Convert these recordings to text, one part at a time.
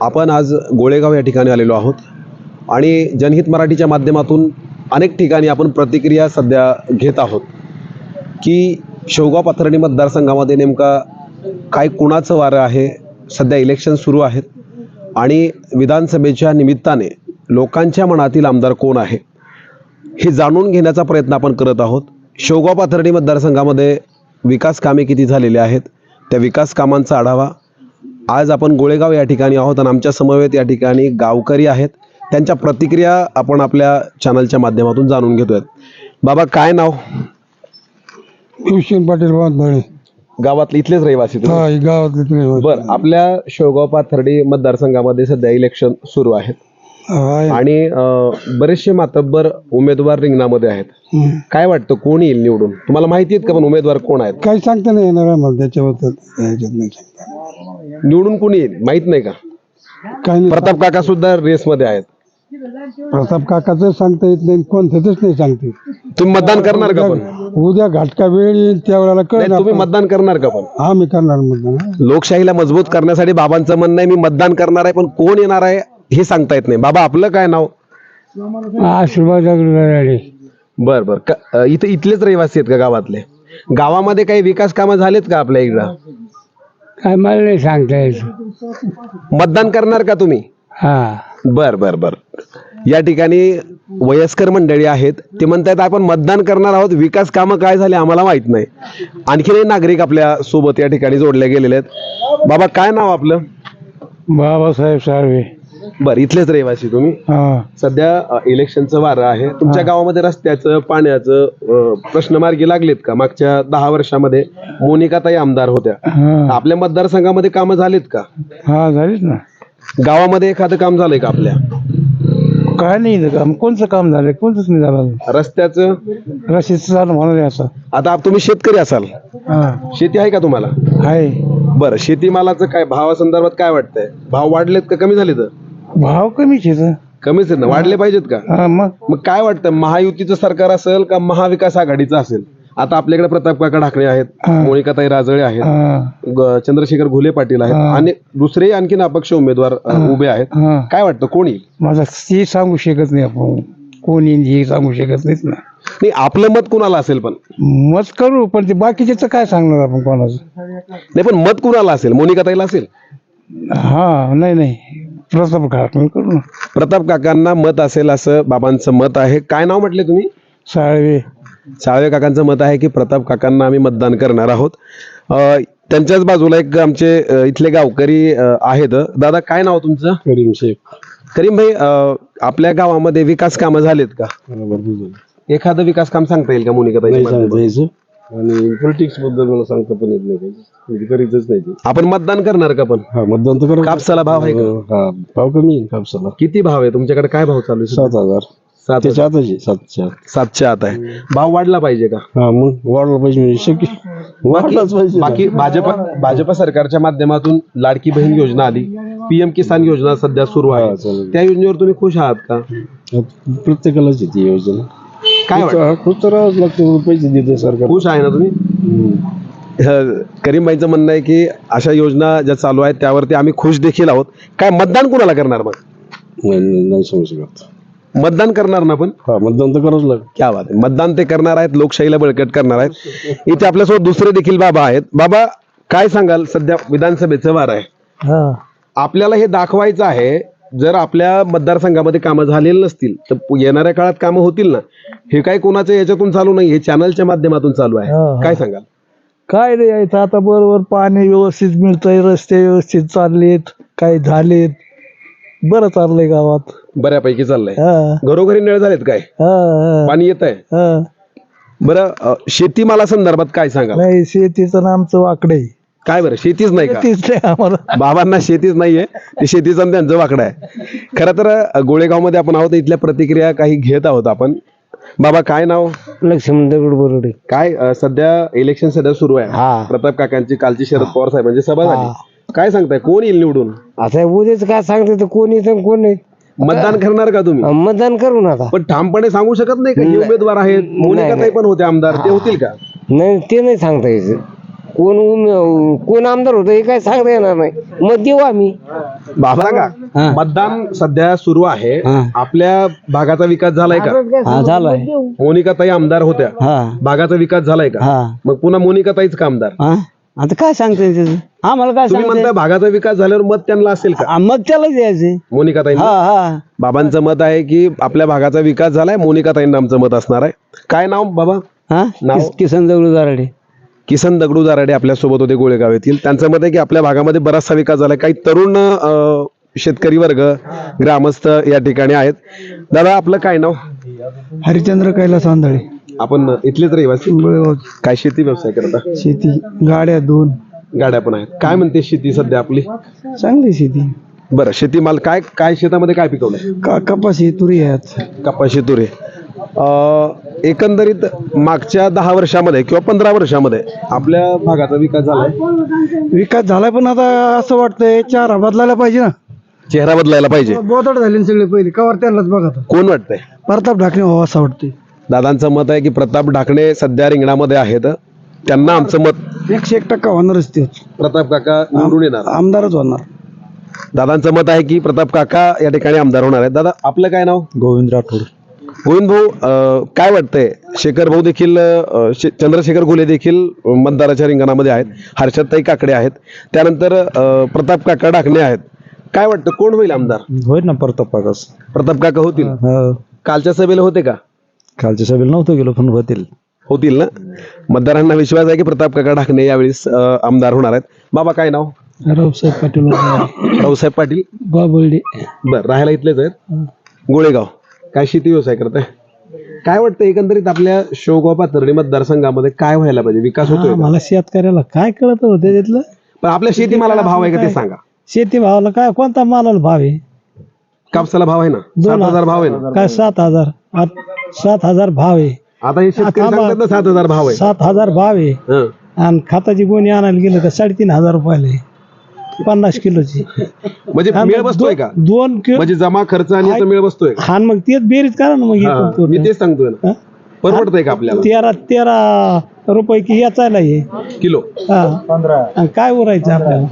आपण आज गोळेगाव या ठिकाणी आलेलो आहोत. आणि जनहित मराठीच्या माध्यमातून अनेक ठिकाणी आपण प्रतिक्रिया सध्या घेत आहोत. की शेवगाव पाथर्डी मतदारसंघामध्ये नेमका काय कुणाचं वारं आहे? सध्या इलेक्शन सुरू आहेत. आणि विधानसभेच्या निमित्ताने लोकांच्या मनातील आमदार कोण आहे? हे जाणून घेण्याचा प्रयत्न आपण करत आहोत. शेवगाव पाथर्डी मतदारसंघामध्ये विकास कामे किती झालेली आहेत? त्या विकास कामांचा आढावा आज आपण गोळेगाव या ठिकाणी आहोत आणि आमच्या समवेत या ठिकाणी गावकरी आहेत त्यांच्या प्रतिक्रिया आपण आपल्या चॅनलच्या माध्यमातून जाणून घेतोय बाबा काय नाव भीषण पाटील गावातले इथलेच रहिवासी तुम्ही? हा गावातले. बरं आपल्या शेवगाव पाथर्डी मतदारसंघामध्ये सध्या इलेक्शन सुरू आहेत आहे. आणि अं, बरेचसे मातब्बर उमेदवार रिंगणामध्ये आहेत. काय वाटतं कोण येईल निवडून तुम्हाला माहिती आहेत का पण उमेदवार कोण आहेत काही सांगता नाही येणार आम्हाला त्याच्याबद्दल ह्याच्यात नाही सांगता. निवडून कोण येईल? माहीत नाही का? काही नाही. प्रताप काका सुद्धा रेसमध्ये आहेत. प्रताप काकाचं सांगता येत नाही कोणत्याच नाही सांगते तुम्ही मतदान करणार का पण? उद्या घाटका वेळ येईल नाही, कळणार तुम्ही मतदान करणार का पण? हा मी करणार मतदान लोकशाहीला मजबूत करण्यासाठी बाबांचं म्हणणं आहे मी मतदान करणार आहे पण कोण येणार आहे हे सांगता येत नाही. बाबा आपलं काय नाव? आशीर्वाद बर बर. क- अं, इथे इथलेच रहिवासी आहेत का गावातले? गावामध्ये काही विकास कामं झालेत का आपल्या इकडं? काय मला नाही सांगता यायचं मतदान करणार का तुम्ही? हा. बर बर बर. या ठिकाणी वयस्कर मंडळी आहेत. ते म्हणतायत आपण मतदान करणार आहोत. विकास कामं काय झाले आम्हाला माहीत नाही. आणखीनही नागरिक आपल्यासोबत या ठिकाणी जोडले गेलेले आहेत. बाबा काय नाव आपलं? बाबासाहेब साळवे. बर इथलेच रहिवासी तुम्ही? हा. सध्या अ, इलेक्शनचं वारं आहे. तुमच्या गावामध्ये रस्त्याचं पाण्याचं अ, प्रश्न मार्गी लागलेत का? मागच्या दहा वर्षामध्ये मोनिकाताई आमदार होत्या. हा. आपल्या मतदारसंघामध्ये कामं झालीत का? हा झालीच ना. गावामध्ये एखादं काम झालंय का आपल्या? काय नाही इथं काम. कोणचं काम झालं कोणतंच नाही झालं रस्त्याचं? रशीचं चालू म्हणून असं आता आप- तुम्ही शेतकरी असाल. हा. शेती आहे का तुम्हाला? आहे. बरं शेतीमालाचं काय भावासंदर्भात काय वाटतंय? भाव वाढलेत का? कमी झालेत? भाव कमीच आहे कमीच आहेत ना? वाढले पाहिजेत का? हा मग? मग काय वाटतं? महायुतीचं सरकार असेल का महाविकास आघाडीचं असेल? आता आपल्याकडे प्रताप काका ढाकणे आहेत हा. मोनिकाताई राजळे आहेत हा. ग- चंद्रशेखर घुले पाटील आहेत हा. आणि दुसरे आणखीन अपक्ष उमेदवार अ, उभे आहेत. हा. काय वाटतं? कोण? मला ते सांगू शकत नाही आपण. कोणी हे सांगू शकत नाहीत ना. नाही आपलं मत कुणाला असेल पण? मत करू पण ते बाकीच्याच काय सांगणार आपण कोणाचं? नाही पण मत कुणाला असेल? मोनिकाताईला असेल? हा नाही नाही. प्रताप करू ना प्रताप काकांना मत असेल असं बाबांचं मत आहे. काय नाव म्हटले तुम्ही? साळवे. साळवे काकांचं मत आहे की प्रताप काकांना आम्ही मतदान करणार आहोत. अ, त्यांच्याच बाजूला एक आमचे अ, इथले गावकरी अ, आहेत. दादा काय नाव तुमचं? करीम शेख. करीम भाई अ, आपल्या गावामध्ये विकास कामं झालेत का? एखादं विकास काम सांगता येईल का मोनिका आणि पॉलिटिक्सबद्दल मला सांगता पण येत नाही. काही करीतच नाही ते. आपण मतदान करणार का पण? हा मतदान तर करू कापसाला भाव आहे का? हा भाव कमी आहे कापसाला. किती भाव आहे? तुमच्याकडे काय भाव चालू आहे सात हजार. सात त्याच्या आताच आहे सातच्या आत. सातशे आत आहे. भाव वाढला पाहिजे का? हा मग वाढलं पाहिजे म्हणजे शक्य. वाढलाच पाहिजे. बाकी भाजप भाजप सरकारच्या माध्यमातून लाडकी बहीण योजना आली. पीएम किसान योजना सध्या सुरू हा, आहे चालेल. त्या योजनेवर तुम्ही खुश आहात का? प्रत्येकालाच येते योजना. काय वाटतं? तर राहावंच लागतं पैसे देते सरकार. खुश आहे ना तुम्ही? हम्म. करीमबाईंचं म्हणणं आहे की अशा योजना ज्या चालू आहेत त्यावरती आम्ही खुश देखील आहोत. काय मतदान कुणाला करणार मग? नाही समजू शकत. मतदान करणार ना पण हा मतदान तर करावंच लागतं क्या बात आहे. मतदान ते करणार आहेत लोकशाहीला बळकट करणार आहेत. इथे आपल्यासोबत दुसरे देखील बाबा आहेत. बाबा काय सांगाल? सध्या विधानसभेचं वार आहे. हा. आपल्याला हे दाखवायचं आहे जर आपल्या मतदारसंघामध्ये कामं झालेली नसतील तर येणाऱ्या काळात कामं होतील ना? हे काय कोणाचं याच्यातून चालू नाही हे चॅनलच्या माध्यमातून चालू आहे. काय सांगाल? काय रे यायचं आता बरोबर पाणी व्यवस्थित मिळतंय रस्ते व्यवस्थित चाललेत काही झालेत? बरं चाललंय गावात. बऱ्यापैकी चाललंय. हा. घरोघरी नळ झालेत काय? पाणी येत आहे बरं शेतीमाला संदर्भात काय सांगाल? नाही शेतीचं आमचं वाकडं काय बरं शेतीच नाही का? शेतीच नाही आम्हाला. बाबांना शेतीच नाहीये ते शेतीचं आणि त्यांचं वाकडं आहे. खरं तर गोळेगावमध्ये आपण आहोत इथल्या प्रतिक्रिया काही घेत आहोत आपण. बाबा काय नाव? लक्ष्मण दगड बरोडे. काय अ, सध्या इलेक्शन सध्या सुरू आहे. हा. प्रताप काकांची कालची शरद पवार साहेबांची सभा झाली. काय सांगताय कोण येईल निवडून? आता उद्याच काय सांगते तर कोण येतं कोण नाही. मतदान करणार का तुम्ही? मतदान करू ना आता. पण ठामपणे सांगू शकत नाही का? हे उमेदवार आहेत मोनिकाताई पण होते आमदार ते होतील का? नाही ते नाही सांगता यायचं कोण उम- कोण आमदार होतं हे काय सांगता येणार नाही. मग देऊ आम्ही. बाबा सांगा. मतदान सध्या सुरू आहे. आपल्या भागाचा विकास झालाय का? हा झालाय. मोनिकाताई आमदार होत्या. हा. भागाचा विकास झालाय का? हा. मग पुन्हा मोनिकाताईच का आमदार? हा? आता काय सांगते त्याचं? आम्हाला काय तुम्ही सांगते भागाचा विकास झाल्यावर मत त्यांना असेल का? मग त्याला द्यायचे. मोनिकाताई हा हा. बाबांचं मत आहे की आपल्या भागाचा विकास झालाय मोनिकाताईंना आमचं मत असणार आहे. काय नाव बाबा? हा? नाव? किस- किसन दगडू जाराडे. किसन दगडू जाराडे आपल्यासोबत होते गोळेगाव येथील. त्यांचं मत आहे की आपल्या भागामध्ये बराचसा विकास झालाय. काही तरुण शेतकरी वर्ग ग्रामस्थ या ठिकाणी आहेत. दादा आपलं काय नाव? हरिचंद्र कैलास आंधळे आपण इथलेच रहिवासी? काय शेती व्यवसाय करता? शेती. गाड्या दोन. गाड्या पण आहेत. काय म्हणते शेती सध्या आपली? चांगली शेती. बरं शेतीमाल काय काय शेतामध्ये काय पिकवलंय? का कपाशी तुरी आहेत. कपाशी तुरे. एकंदरीत मागच्या दहा वर्षामध्ये किंवा पंधरा वर्षामध्ये आपल्या भागाचा विकास झालाय? विकास झालाय पण आता असं वाटतंय चार बदलायला पाहिजे ना. चेहरा बदलायला पाहिजे. बोतड झाले ना सगळे पहिले. कवर त्यालाच बघा आता. कोण वाटतंय? प्रताप ढाकणे व्हावा असं वाटतंय. दादांचं मत आहे की प्रताप ढाकणे सध्या रिंगणामध्ये आहेत. त्यांना आमचं मत एकशे एक टक्का होणारच ते प्रताप काका निवडून येणार. आमदारच होणार. दादांचं मत आहे की प्रताप काका या ठिकाणी आमदार होणार आहेत. दादा आपलं काय नाव? गोविंद राठोड. गोविंद भाऊ काय वाटतंय? शेखर भाऊ देखील शे- चंद्रशेखर घुले देखील मतदाराच्या रिंगणामध्ये आहेत. हर्षदताई काकडे आहेत. त्यानंतर प्रताप काका ढाकणे आहेत. काय वाटतं? कोण होईल आमदार? होईल ना प्रताप काकाच प्रताप काका होतील. हो. कालच्या सभेला होते का? कालच्या सभेला नव्हतं गेलो पण होतील. होतील ना? मतदारांना विश्वास आहे की प्रताप काका ढाकणे यावेळेस आमदार होणार आहेत. बाबा काय नाव? रावसाहेब पाटील रावसाहेब पाटील. बाबळडे बर राहायला इथलेच आहेत. गोळेगाव. काय शेती व्यवसाय करताय? काय वाटतं एकंदरीत आपल्या शेवगाव पाथर्डी मतदारसंघामध्ये काय व्हायला पाहिजे? विकास होतोय का? मला शेतकऱ्याला काय कळत होते त्यातलं पण आपल्या शेतीमालाला भाव आहे का ते सांगा. शेती भावाला काय कोणता मालाला भाव आहे? कापसाला भाव आहे ना? सात हजार भाव आहे ना? काय सात हजार? सात हजार भाव आहे. आता हे शेतकरी आता सांगतात ना सात हजार भाव आहे. सात हजार भाव आहे. हं. आणि खताची गोणी आणायला गेलं तर साडेतीन हजार रुपयाला आहे. पन्नास किलोची. म्हणजे मेळ बसतोय का? दोन किलो म्हणजे जमा खर्च आणि याचा मेळ बसतोय का? खान मग तेच बेरीज करा ना मग हा. मी तेच सांगतोय ना. हा? परवडतंय का आपल्याला? तेरा तेरा रुपये की याचायला हे? किलो. हा. आणि काय उरायचं आपल्याला?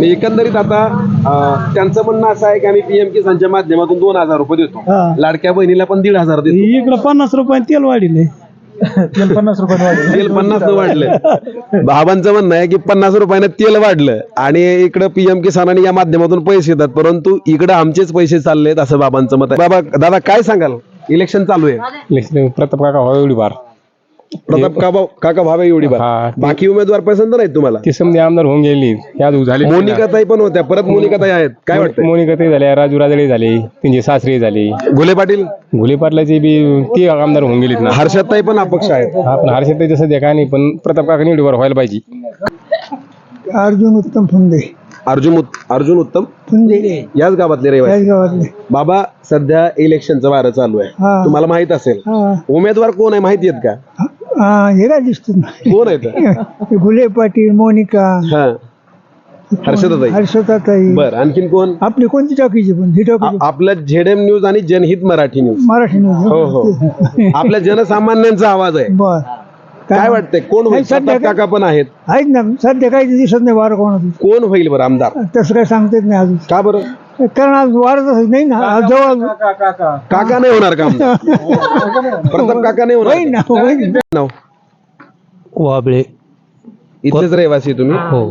मी एकंदरीत आता अं, त्यांचं म्हणणं असं आहे की आम्ही पीएम किसानच्या माध्यमातून दोन हजार रुपये देतो. हा. लाडक्या बहिणीला पण दीड हजार देतो. इकडं पन्नास रुपये तेल वाढीले पन्नास रुपये तेल पन्नास न वाढलं. बाबांचं म्हणणं आहे की पन्नास रुपयानं तेल वाढलं आणि इकडं पीएम किसान आणि या माध्यमातून पैसे येतात परंतु इकडं आमचेच पैसे चाललेत असं बाबांचं मत आहे. बाबा दादा काय सांगाल? इलेक्शन चालू आहे. प्रताप काका व्हावा एवढी बार. प्रताप काका काका भावे एवढी बात. हा. बाकी उमेदवार पसंत नाहीत तुम्हाला? ती समजे आमदार होऊन गेली. याद झाली मोनिकाताई पण होत्या. परत मोनिकाताई आहेत. काय वाटतं मोनिका ते झाले राजू राजळे झाले त्यांचे सासरे झाले. घुले पाटील? घुले पाटलाचे बी ती आमदार होऊन गेलीत ना. हर्षदताई पण अपक्ष आहेत. हा पण हर्षद सध्या काय नाही पण प्रताप काका एवढी बार व्हायला पाहिजे. अर्जुन उत्तम फुंदे. अर्जुन उत- अर्जुन उत्तम? फुंदे. याच गावातले रहिवासी गावातले. बाबा सध्या इलेक्शनचं वारं चालू आहे. हा. तुम्हाला माहीत असेल. उमेदवार कोण आहे माहिती आहेत का? हे काय दिसत कोण आहेत गुले पाटील मोनिका हा. हर्षदाताई. बर आणखीन कोण? आपली कोणती टाकीची पण? ही टाकी आ- आपलं झेडएम न्यूज आणि जनहित मराठी न्यूज. मराठी न्यूज. हो हो. आपल्या जनसामान्यांचा आवाज आहे. बर. काय वाटतंय? कोण होईल? नाही, सध्या प्रताप काका पण आहेत. आहेत ना सध्या काही दिसत नाही वार कोणाचं. कोण होईल बरं आमदार? तसं काही सांगता येत नाही अजून. का बरं? कारण आज वारच नाही ना आज जवळ काका नाही होणार का आमदार प्रताप काका नाही होईल होणार ना होईल नाव? वाबळे. इथलेच रहिवासी तुम्ही? हो.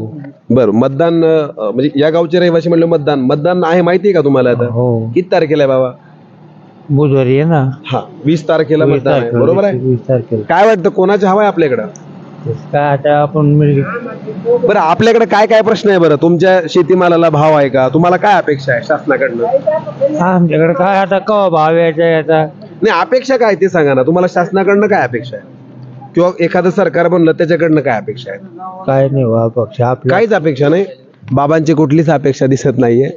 बर मतदान अं, म्हणजे या गावचे रहिवासी म्हणलं मतदान. मतदान आहे माहिती आहे का तुम्हाला आता? हो. किती तारखेला आहे बाबा? बुधवारी आहे ना. हा वीस तारखेला वीस मतदान आहे. तारखेला, बरोबर आहे? वीस तारखेला. काय वाटतं कोणाची हवा आहे आपल्याकडं? काय आता आपण बरं आपल्याकडे काय काय प्रश्न आहे बरं? तुमच्या शेतीमालाला भाव आहे का? तुम्हाला काय अपेक्षा आहे शासनाकडनं? आमच्याकडे काय आता कवा भाव यायचा याचा नाही अपेक्षा काय ते सांगा ना. तुम्हाला शासनाकडनं काय अपेक्षा आहे? किंवा एखादं सरकार बनलं त्याच्याकडनं काय अपेक्षा आहे? काय नाही बा पक्ष आपला. काहीच अपेक्षा नाही. बाबांची कुठलीच अपेक्षा दिसत नाहीये.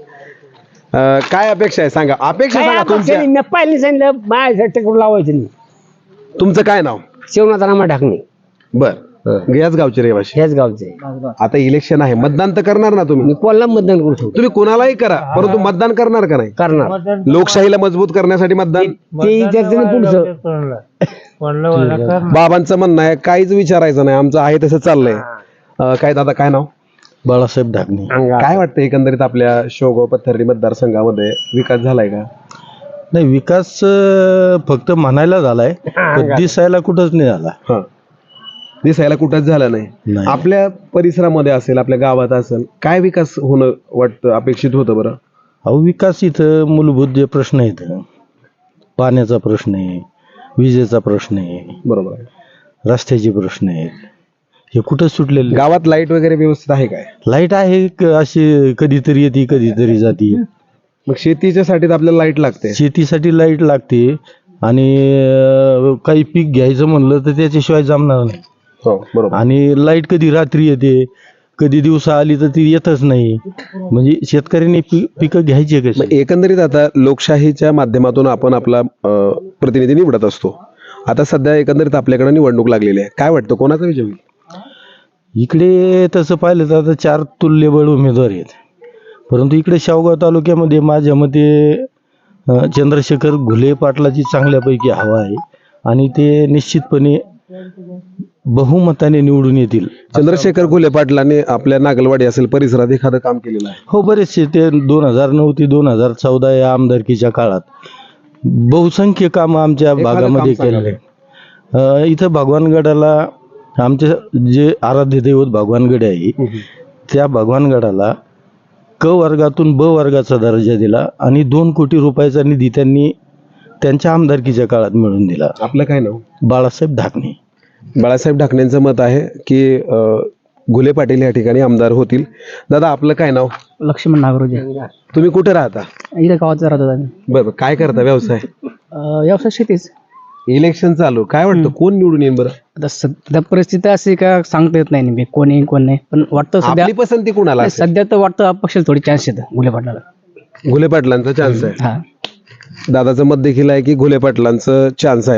अं, काय अपेक्षा आहे? सांगा. अपेक्षा सांगा तुमच्या. मी पाहिजे सांगितलं माझ्यासाठी कुठं लावायचं नाही. तुमचं काय नाव? शिवनाथ रामा ढाकणे. बर. याच गावचे रहिवाशी. ह्याच गावचे. आता इलेक्शन आहे. मतदान तर करणार ना तुम्ही? मी कोणाला मतदान करू शकतो? तुम्ही कोणालाही करा. परंतु मतदान करणार का नाही? करणार. लोकशाहीला मजबूत करण्यासाठी मतदान? ते विचारते ना पुढचं. बाबांचं म्हणणं आहे काहीच विचारायचं नाही. आमचं आहे तसं चाललंय. अं, काय दादा काय नाव? बाळासाहेब ढाकणे. काय वाटतं एकंदरीत आपल्या शेवगाव पथर्डी मतदारसंघामध्ये? विकास झालाय का? नाही विकास अं, फक्त म्हणायला झालाय. पण दिसायला कुठंच नाही झाला. हा. दिसायला कुठंच झालं नाही. नाही. आपल्या परिसरामध्ये असेल आपल्या गावात असेल काय विकास होणं वाटतं अपेक्षित होतं बरं? अहो विकास इथं मूलभूत जे प्रश्न आहेत पाण्याचा प्रश्न आहे विजेचा प्रश्न आहे बरोबर आहे. रस्त्याचे प्रश्न आहेत हे कुठं सुटलेले गावात लाइट वगैरे व्यवस्थित आहे काय? लाइट आहे क- अशी कधीतरी येते कधीतरी जाते. मग शेतीच्या साठी आपल्याला लाइट लागते. शेतीसाठी लाइट लागते आणि अं, काही पीक घ्यायचं म्हणलं तर त्याच्याशिवाय जमणार नाही. हो बरोबर. आणि लाइट कधी रात्री येते कधी दिवसा आली तर ती येतच नाही. म्हणजे शेतकऱ्यांनी पी पिकं घ्यायची मग कशी? एकंदरीत आता लोकशाहीच्या माध्यमातून आपण आपला अं, प्रतिनिधी निवडत असतो. आता सध्या एकंदरीत आपल्याकडे निवडणूक लागलेली आहे. काय वाटतं? कोणाचा विजय होईल? इकडे तसं पाहिलं तर आता चार तुल्यबळ उमेदवार आहेत. परंतु इकडे शावगाव तालुक्यामध्ये माझ्या मते अं, चंद्रशेखर घुले पाटलाची चांगल्यापैकी हवा आहे. आणि ते निश्चितपणे बहुमताने निवडून येतील. चंद्रशेखर घुले पाटलांनी आपल्या नागलवाडी असेल परिसरात एखादं काम केलेलं आहे. हो बरेचसे ते दोन हजार नऊ ते दोन हजार चौदा या आमदारकीच्या काळात. बहुसंख्य कामं आमच्या भागामध्ये केलेले. अं, इथं भगवानगडाला आमचे जे आराध्य दैवत भगवानगड आहे त्या भगवानगडाला क वर्गातून ब वर्गाचा दर्जा दिला आणि दोन कोटी रुपयाचा निधी त्यांनी त्यांच्या आमदारकीच्या काळात मिळवून दिला. आपलं काय नाव? बाळासाहेब ढाकणे. बाळासाहेब ढाकणेंचं मत आहे की घुले पाटील या ठिकाणी आमदार होतील. दादा आपलं काय नाव? लक्ष्मण नागरोजे. तुम्ही कुठे राहता? इथे गावात राहतो आम्ही. बरं. काय करता व्यवसाय? अं, व्यवसाय शेतीच. इलेक्शन चालू. काय वाटतं? कोण निवडून येईल बरं? आता सध्या परिस्थिती अशी का सांगता येत नाही नेमकी कोण येईल कोण नाही. पण वाटतं सध्या आपली पसंती कुणाला नाही, सध्या तर वाटतं अपक्ष थोडी चान्स येतं गुले पाटलाला. घुले पाटलांचा चान्स आहे. हा. दादाचं मत देखील आहे की घुले पाटलांचं चान्स आहे.